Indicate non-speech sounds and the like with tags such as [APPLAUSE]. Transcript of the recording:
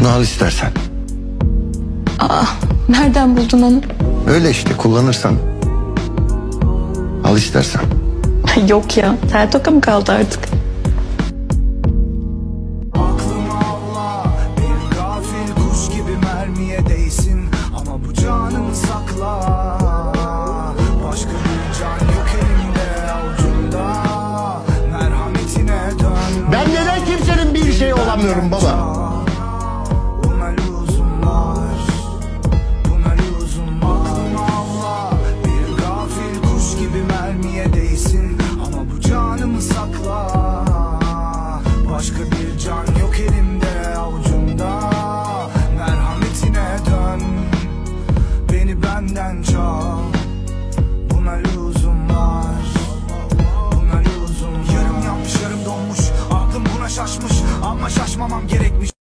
Bunu al istersen. Aa, nereden buldun onu? Öyle işte kullanırsan. Al istersen. [LAUGHS] Yok ya, tel toka mı kaldı artık? Ben neden kimsenin bir şey olamıyorum baba? niye değsin Ama bu canımı sakla. Başka bir can yok elimde avucumda. Merhametine dön. Beni benden çal. Buna lüzum var. Buna lüzum var. Yarım yanmış yarım donmuş. Aklım buna şaşmış. Ama şaşmamam gerekmiş.